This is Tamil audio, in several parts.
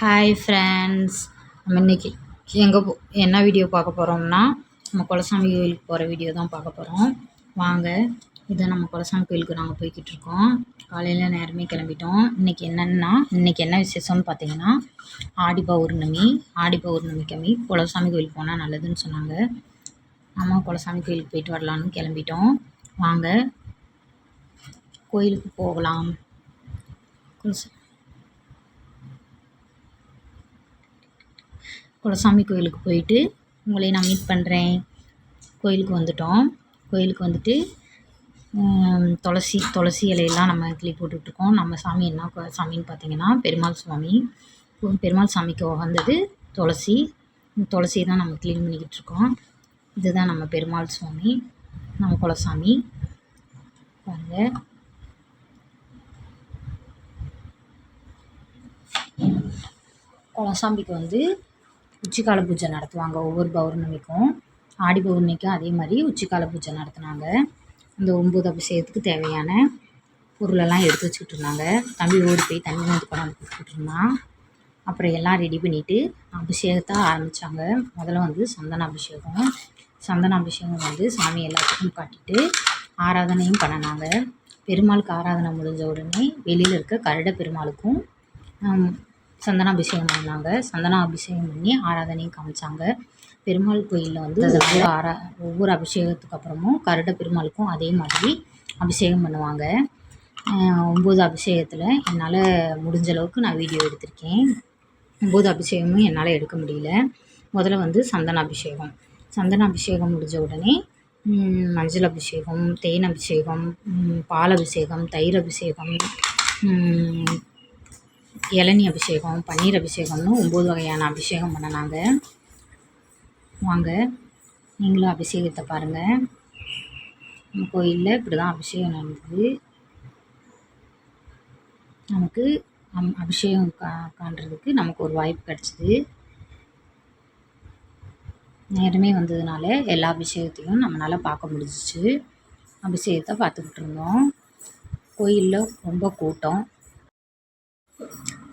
ஹாய் ஃப்ரெண்ட்ஸ் நம்ம இன்றைக்கி எங்கே போ என்ன வீடியோ பார்க்க போகிறோம்னா நம்ம குலசாமி கோயிலுக்கு போகிற வீடியோ தான் பார்க்க போகிறோம் வாங்க இதை நம்ம குலசாமி கோயிலுக்கு நாங்கள் போய்கிட்டு இருக்கோம். காலையில் நேரமே கிளம்பிட்டோம். இன்றைக்கி என்னென்னா இன்றைக்கி என்ன விசேஷம்னு பார்த்தீங்கன்னா ஆடி பௌர்ணமி ஆடி பௌர்ணமிக்கமி குலசாமி கோயிலுக்கு போனால் நல்லதுன்னு சொன்னாங்க. நம்ம குலசாமி கோயிலுக்கு போயிட்டு வரலான்னு கிளம்பிட்டோம். வாங்க கோயிலுக்கு போகலாம். குலசா குலசாமி கோயிலுக்கு போயிட்டு உங்களை நான் மீட் பண்ணுறேன் கோயிலுக்கு வந்துட்டோம். கோயிலுக்கு வந்துட்டு துளசி துளசி இலையெல்லாம் நம்ம கிளி போட்டுட்ருக்கோம். நம்ம சாமி என்ன சாமின்னு பார்த்தீங்கன்னா பெருமாள் சுவாமி. பெருமாள் சாமிக்கு உகந்தது துளசி. துளசியை தான் நம்ம க்ளீன் பண்ணிக்கிட்டு இருக்கோம் இதுதான் நம்ம பெருமாள் சுவாமி நம்ம குலசாமி. பாருங்கள் குலசாமிக்கு வந்து உச்சிக்கால பூஜை நடத்துவாங்க ஒவ்வொரு பௌர்ணமிக்கும். ஆடி பௌர்ணமிக்கும் அதே மாதிரி உச்சிக்கால பூஜை நடத்துனாங்க. அந்த ஒம்பது அபிஷேகத்துக்கு தேவையான பொருளெல்லாம் எடுத்து வச்சுக்கிட்டு இருந்தாங்க. தம்பி ஓடி போய் தண்ணி வந்து கொண்டாந்து கொடுத்துட்டு இருந்தான். அப்புறம் எல்லாம் ரெடி பண்ணிவிட்டு அபிஷேகத்தை ஆரம்பித்தாங்க முதல்ல வந்து சந்தன அபிஷேகம் சந்தன அபிஷேகம் வந்து சாமி எல்லாத்துக்கும் காட்டிட்டு ஆராதனையும் பண்ணினாங்க. பெருமாளுக்கு ஆராதனை முடிஞ்ச உடனே வெளியில் இருக்க கருட பெருமாளுக்கும் சந்தனாபிஷேகம் பண்ணாங்க சந்தனாபிஷேகம் பண்ணி ஆராதனையும் காமிச்சாங்க. பெருமாள் கோயிலில் வந்து ஒவ்வொரு ஆரா ஒவ்வொரு அபிஷேகத்துக்கு அப்புறமும் கருட பெருமாளுக்கும் அதே மாதிரி அபிஷேகம் பண்ணுவாங்க. ஒம்பது அபிஷேகத்தில் என்னால் முடிஞ்ச அளவுக்கு நான் வீடியோ எடுத்திருக்கேன். ஒம்பது அபிஷேகமும் என்னால் எடுக்க முடியல. முதல்ல வந்து சந்தன அபிஷேகம் சந்தன அபிஷேகம் முடிஞ்ச உடனே மஞ்சள் அபிஷேகம் தேன் அபிஷேகம் பால் அபிஷேகம் தயிர் அபிஷேகம் இளநி அபிஷேகம் பன்னீர் அபிஷேகம்னு ஒம்பது வகையான அபிஷேகம் பண்ணினாங்க. வாங்க நீங்களும் அபிஷேகத்தை பாருங்கள் நம்ம கோயிலில் இப்படி தான் அபிஷேகம் நடந்தது. நமக்கு அம் அபிஷேகம் கா காண்றதுக்கு நமக்கு ஒரு வாய்ப்பு கிடச்சிது. நேரமே வந்ததுனால எல்லா அபிஷேகத்தையும் நம்மளால் பார்க்க முடிஞ்சிச்சு. அபிஷேகத்தை பார்த்துக்கிட்டு இருந்தோம். கோயிலில் ரொம்ப கூட்டம்.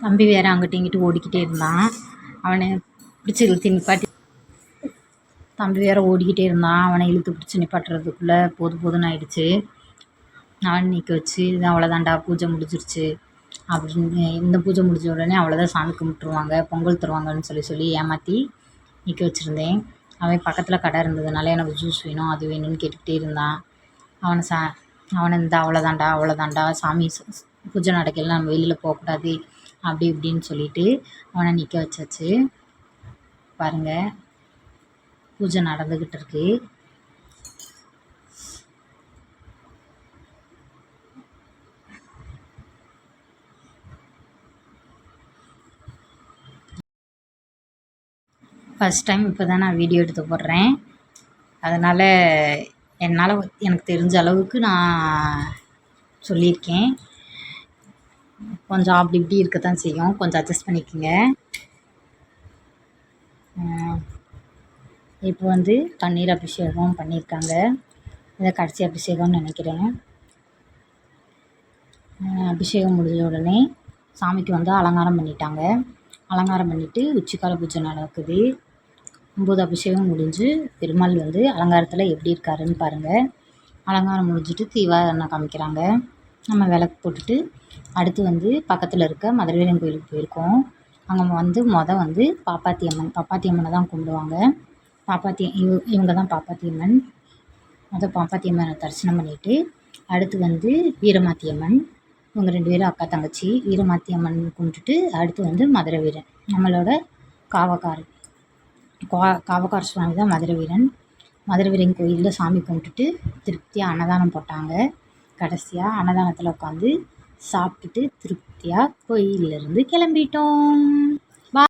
தம்பி வேறு அங்கிட்ட இங்கிட்டு ஓடிக்கிட்டே இருந்தான். அவனை பிடிச்சி இழுத்து நிப்பாட்டி தம்பி வேறு ஓடிக்கிட்டே இருந்தான். அவனை இழுத்து பிடிச்சி நிப்பாட்டுறதுக்குள்ளே போது போதுன்னு ஆயிடுச்சு. நான் நிற்க வச்சு இது அவ்வளோதான்டா பூஜை முடிஞ்சிருச்சு. அப்படின்னு இந்த பூஜை முடிஞ்ச உடனே அவ்வளோதான் சாமி கும்பிட்ருவாங்க பொங்கல் தருவாங்கன்னு சொல்லி சொல்லி ஏமாற்றி நிற்க வச்சுருந்தேன். அவன் பக்கத்தில் கடை இருந்ததுனால எனக்கு ஜூஸ் வேணும் அது வேணும்னு கேட்டுக்கிட்டே இருந்தான். அவனை சா அவனை இந்த அவ்வளோதான்டா அவ்வளோதான்டா சாமி பூஜை நடக்கலாம் நம்ம வெளியில் போகக்கூடாது. அப்படி இப்படின்னு சொல்லிட்டு அவனை நிற்க வச்சாச்சு. பாருங்கள் பூஜை நடந்துக்கிட்டு இருக்கு. ஃபஸ்ட் டைம் இப்போ தான் நான் வீடியோ எடுத்து போடுறேன். அதனால் என்னால் எனக்கு தெரிஞ்ச அளவுக்கு நான் சொல்லியிருக்கேன். கொஞ்சம் அப்படி இப்படி இருக்கத்தான் செய்யும். கொஞ்சம் அட்ஜஸ்ட் பண்ணிக்கோங்க. இப்போ வந்து பன்னீர் அபிஷேகம் பண்ணியிருக்காங்க. இதை கடைசி அபிஷேகம்னு நினைக்கிறேன். அபிஷேகம் முடிஞ்ச உடனே சாமிக்கு வந்து அலங்காரம் பண்ணிட்டாங்க. அலங்காரம் பண்ணிவிட்டு உச்சிக்கால பூஜை நடக்குது. ஒம்பது அபிஷேகம் முடிஞ்சு பெருமாள் வந்து அலங்காரத்தில் எப்படி இருக்காருன்னு பாருங்கள் அலங்காரம் முடிஞ்சிட்டு தீவாரணம் காமிக்கிறாங்க. நம்ம விளக்கு போட்டுட்டு அடுத்து வந்து பக்கத்தில் இருக்க மதுரவீரன் கோயிலுக்கு போயிருக்கோம். அங்கே வந்து மொதல் வந்து பாப்பாத்தி அம்மன் பாப்பாத்தி அம்மனை தான் கும்பிடுவாங்க. பாப்பாத்தி இவ இவங்க தான் பாப்பாத்தி அம்மன் மொதல் பாப்பாத்தி அம்மனை தரிசனம் பண்ணிவிட்டு அடுத்து வந்து வீரமாத்தி அம்மன் இவங்க ரெண்டு பேரும் அக்கா தங்கச்சி வீரமாத்தி அம்மன் கும்பிட்டுட்டு அடுத்து வந்து மதுரை வீரன். நம்மளோட காவக்கார் கா காவக்கார சுவாமி தான் மதுரை வீரன். மதுரை வீரன் கோயிலில் சாமி கும்பிட்டுட்டு திருப்தியாக அன்னதானம் போட்டாங்க. கடைசியாக அன்னதானத்தில் உட்காந்து சாப்பிட்டுட்டு திருப்தியாக கோயிலிருந்து கிளம்பிட்டோம்.